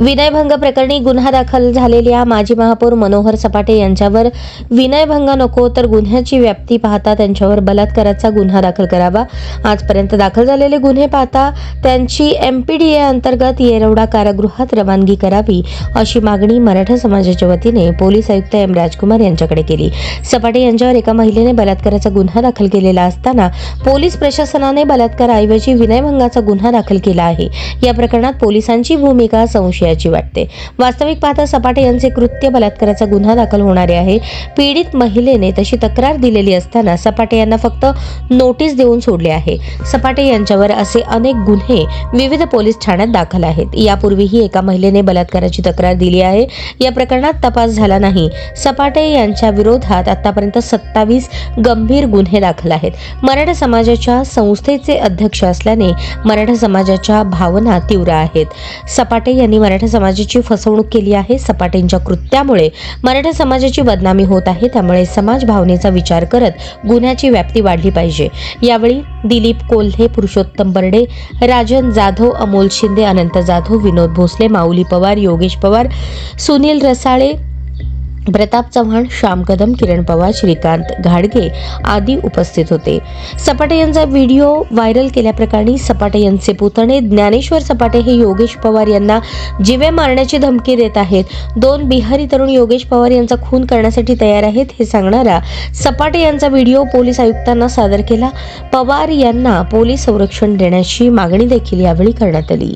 विनयभंग प्रकरणी गुन्हा दाखल झालेल्या माजी महापौर मनोहर सपाटे यांच्यावर विनयभंग नको तर गुन्ह्याची व्याप्ती पाहता त्यांच्यावर बलात्काराचा गुन्हा दाखल करावा. आजपर्यंत दाखल झालेले गुन्हे पाहता त्यांची एमपीडीए अंतर्गत येरवडा कारागृहात रवानगी करावी अशी मागणी मराठा समाजाच्या वतीने पोलीस आयुक्त एम राजकुमार यांच्याकडे केली. सपाटे यांच्यावर एका महिलेने बलात्काराचा गुन्हा दाखल केलेला असताना पोलीस प्रशासनाने बलात्काराऐवजी विनयभंगाचा गुन्हा दाखल केला आहे. या प्रकरणात पोलिसांची भूमिका संशय असल्याची वाटते. वास्तविक पाहता सपाटे यांचे कृत्य बलात्काराचा गुन्हा दाखल होणारे आहे. पीडित महिलेने तशी तक्रार दिलेली असताना सपाटे यांना फक्त नोटीस देऊन सोडले आहे. सपाटे यांच्यावर असे अनेक गुन्हे विविध पोलीस ठाण्यात दाखल आहेत. यापूर्वीही एका महिलेने बलात्काराची तक्रार दिली आहे. या प्रकरणात तपास झाला नाही. सपाटे यांच्या विरोधात आतापर्यंत सत्तावीस गंभीर गुन्हे दाखल आहेत. मराठा समाजाच्या संस्थेचे अध्यक्ष असल्याने मराठा समाजाच्या भावना तीव्र आहेत. सपाटे यांनी मराठा समाजाची फसवणूक केली आहे. सपाटेंच्या कृत्यामुळे मराठा समाजाची बदनामी होत आहे. त्यामुळे समाज भावनेचा विचार करत गुन्ह्याची व्याप्ती वाढली पाहिजे. यावेळी दिलीप कोल्हे पुरुषोत्तम बर्डे राजन जाधव अमोल शिंदे अनंत जाधव विनोद भोसले माऊली पवार योगेश पवार सुनील रसाळे प्रताप चव्हाण श्याम कदम किरण पवार श्रीकांत घाडगे आदी उपस्थित होते. सपाटे यांचा व्हिडिओ व्हायरल केल्याप्रकरणी सपाटे यांचे पुतणे ज्ञानेश्वर सपाटे हे योगेश पवार यांना जिवे मारण्याची धमकी देत आहेत. दोन बिहारी तरुण योगेश पवार यांचा खून करण्यासाठी तयार आहेत हे सांगणारा सपाटे यांचा व्हिडिओ पोलीस आयुक्तांना सादर केला. पवार यांना पोलीस संरक्षण देण्याची मागणी देखील यावेळी करण्यात आली.